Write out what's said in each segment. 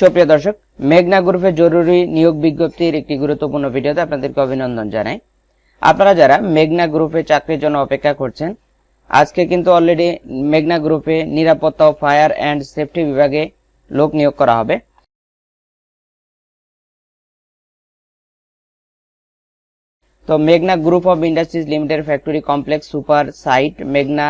সুপ্রিয় দর্শক, মেঘনা গ্রুপে জরুরি নিয়োগ বিজ্ঞপ্তির একটি গুরুত্বপূর্ণ ভিডিওতে আপনাদেরকে অভিনন্দন জানাই। আপনারা যারা মেঘনা গ্রুপে চাকরির জন্য অপেক্ষা করছেন, আজকে কিন্তু অলরেডি মেঘনা গ্রুপে নিরাপত্তা ও ফায়ার অ্যান্ড সেফটি বিভাগে লোক নিয়োগ করা হবে। তো মেঘনা group of industries limited factory complex super site, মেঘনা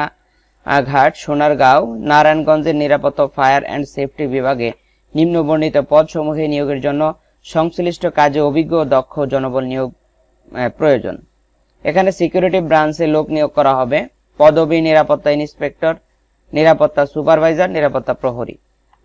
ঘাট, সোনারগাঁও, নারায়ণগঞ্জের নিরাপত্তা ফায়ার অ্যান্ড সেফটি বিভাগে নিম্ন বর্ণিত পদসমূহে নিয়োগের জন্য সংশ্লিষ্ট কাজে অভিজ্ঞ দক্ষ জনবল নিয়োগ প্রয়োজন। এখানে সিকিউরিটি ব্রাঞ্চে লোক নিয়োগ করা হবে। পদবি নিরাপত্তা ইন্সপেক্টর, নিরাপত্তা সুপারভাইজার, নিরাপত্তা প্রহরী।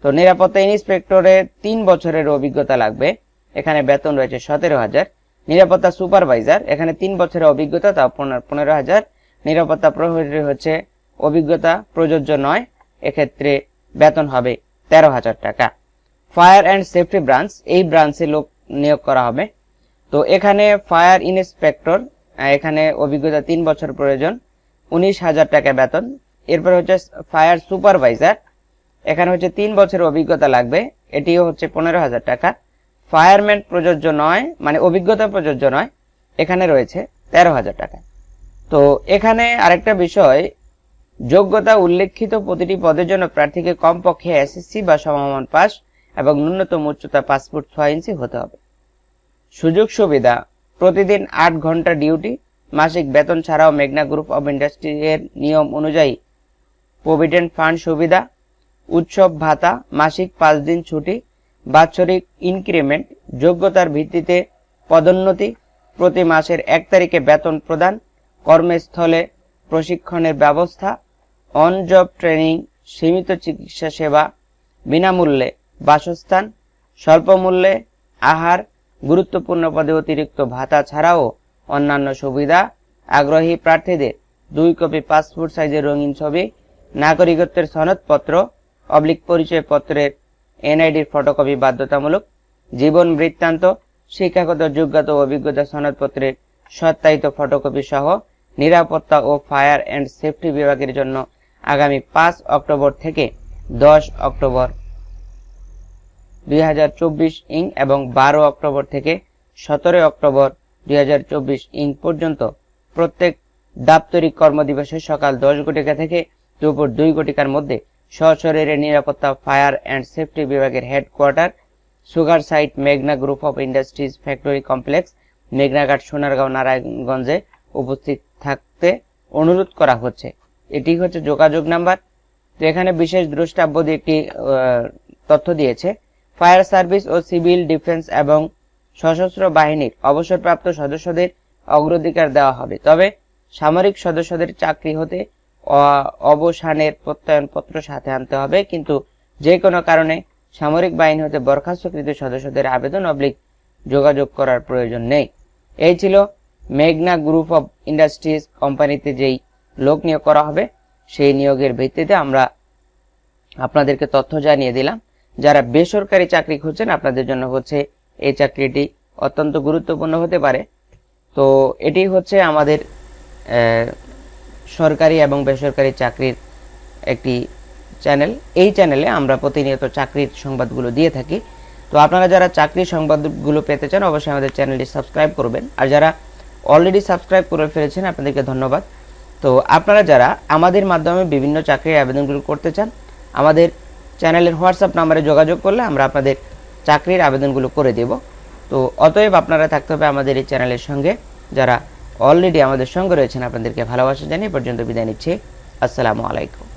তো নিরাপত্তা ইন্সপেক্টরের তিন বছরের অভিজ্ঞতা লাগবে। এখানে বেতন রয়েছে সতেরো হাজার। নিরাপত্তা সুপারভাইজার, এখানে তিন বছরের অভিজ্ঞতা তা পনেরো হাজার। নিরাপত্তা প্রহরী হচ্ছে অভিজ্ঞতা, প্রযোজ্য নয়। এক্ষেত্রে বেতন হবে তেরো হাজার টাকা। ফায়ার অ্যান্ড সেফটি ব্রাঞ্চ, এই ব্রাঞ্চে লোক নিয়োগ করা হবে। তো এখানে ফায়ার ইন্সপেক্টর এখানে অভিজ্ঞতা তিন বছর প্রয়োজন, উনিশ হাজার টাকা বেতন। এরপর হচ্ছে ফায়ার সুপারভাইজার, এখানে হচ্ছে তিন বছরের অভিজ্ঞতা লাগবে, এটিও হচ্ছে পনেরো হাজার টাকা। ফায়ারম্যান প্রযোজ্য নয় মানে অভিজ্ঞতা প্রযোজ্য নয়, এখানে রয়েছে তেরো হাজার টাকা। তো এখানে আরেকটা বিষয়, যোগ্যতা উল্লেখিত প্রতিটি পদের জন্য প্রার্থীকে কমপক্ষে এসএসসি বা সমমান পাস এবং ন্যূনতম উচ্চতা পাঁচ ফুট ছয় ইঞ্চি হতে হবে। সুযোগ সুবিধা, প্রতিদিন আট ঘণ্টা ডিউটি, মাসিক বেতন ছাড়াও মেঘনা গ্রুপ অব ইন্ডাস্ট্রি এর নিয়ম অনুযায়ী প্রভিডেন্ট ফান্ড সুবিধা, উৎসব ভাতা, মাসিক পাঁচ দিন ছুটি, বাৎসরিক ইনক্রিমেন্ট, যোগ্যতার ভিত্তিতে পদোন্নতি, প্রতি মাসের এক তারিখে বেতন প্রদান, কর্মস্থলে প্রশিক্ষণের ব্যবস্থা অন জব ট্রেনিং, সীমিত চিকিৎসা সেবা, বিনামূল্যে বাসস্থান স্বল্প মূল্যে আহার, গুরুত্বপূর্ণ পদে অতিরিক্ত ভাতা ছাড়াও অন্যান্য সুবিধা। আগ্রহী প্রার্থীদের দুই কপি পাসপোর্ট সাইজের রঙিন ছবি, নাগরিকত্বের সনদপত্র, অবলিক পরিচয়পত্রের এনআইডির ফটোকপি বাধ্যতামূলক, জীবন বৃত্তান্ত, শিক্ষাগত যোগ্যতা অভিজ্ঞতা সনদপত্রের সত্যায়িত ফটোকপি সহ নিরাপত্তা ও ফায়ার অ্যান্ড সেফটি বিভাগের জন্য আগামী পাঁচ অক্টোবর থেকে দশ অক্টোবর দুই হাজার চব্বিশ ইং এবং বারো অক্টোবর থেকে সতেরো অক্টোবর দুই হাজার চব্বিশ ইং পর্যন্ত প্রত্যেক দাপ্তরিক কর্মদিবসে সকাল দশ ঘটিকা থেকে দুপুর দুই ঘটিকার মধ্যে সশরীরে নিরাপত্তা, ফায়ার অ্যান্ড সেফটি বিভাগের হেডকোয়ার্টার, সুগার সাইট, মেঘনা group of industries factory complex, মেঘনাঘাট, Sonargaon, নারায়ণগঞ্জে উপস্থিত থাকতে অনুরোধ করা হচ্ছে। এটি হচ্ছে যোগাযোগ নাম্বার। তো এখানে বিশেষ দ্রষ্টাব্য দিয়ে একটি তথ্য দিয়েছে। ফায়ার সার্ভিস ও সিভিল ডিফেন্স এবং সশস্ত্র বাহিনীর অবসরপ্রাপ্ত সদস্যদের অগ্রাধিকার দেওয়া হবে। তবে সামরিক সদস্যদের চাকরি হতে অবসানের প্রত্যয়নপত্র সাথে আনতে হবে, কিন্তু যে কোনো কারণে সামরিক বাহিনী হতে বরখাস্তকৃত সদস্যদের আবেদন অবলিক যোগাযোগ করার প্রয়োজন নেই। এই ছিল মেঘনা গ্রুপ অফ ইন্ডাস্ট্রিজ কোম্পানিতে যেই লোক নিয়োগ করা হবে, সেই নিয়োগের ভিত্তিতে আমরা আপনাদেরকে তথ্য জানিয়ে দিলাম। যারা বেসরকারি চাকরি খুঁজছেন, আপনাদের জন্য হচ্ছে এই চাকরিটি অত্যন্ত গুরুত্বপূর্ণ হতে পারে। তো এটি হচ্ছে আমাদের সরকারি এবং বেসরকারি চাকরির একটি চ্যানেল। এই চ্যানেলে আমরা প্রতিনিয়ত চাকরির সংবাদগুলো দিয়ে থাকি। তো আপনারা যারা চাকরির সংবাদগুলো পেতে চান, অবশ্যই আমাদের চ্যানেলটি সাবস্ক্রাইব করবেন। আর যারা অলরেডি সাবস্ক্রাইব করে ফেলেছেন, আপনাদেরকে ধন্যবাদ। তো আপনারা যারা আমাদের মাধ্যমে বিভিন্ন চাকরির আবেদনগুলো করতে চান, আমাদের চ্যানেলের হোয়াটসঅ্যাপ নাম্বারে যোগাযোগ করলে আমরা আপনাদের চাকরির আবেদনগুলো করে দেব। তো অতএব আপনারা থাকতে হবে আমাদের এই চ্যানেলের সঙ্গে। যারা অলরেডি আমাদের সঙ্গে রয়েছেন, আপনাদেরকে ভালোবাসা জানিয়ে পর্যন্ত বিদায় নিচ্ছি। আসসালামু আলাইকুম।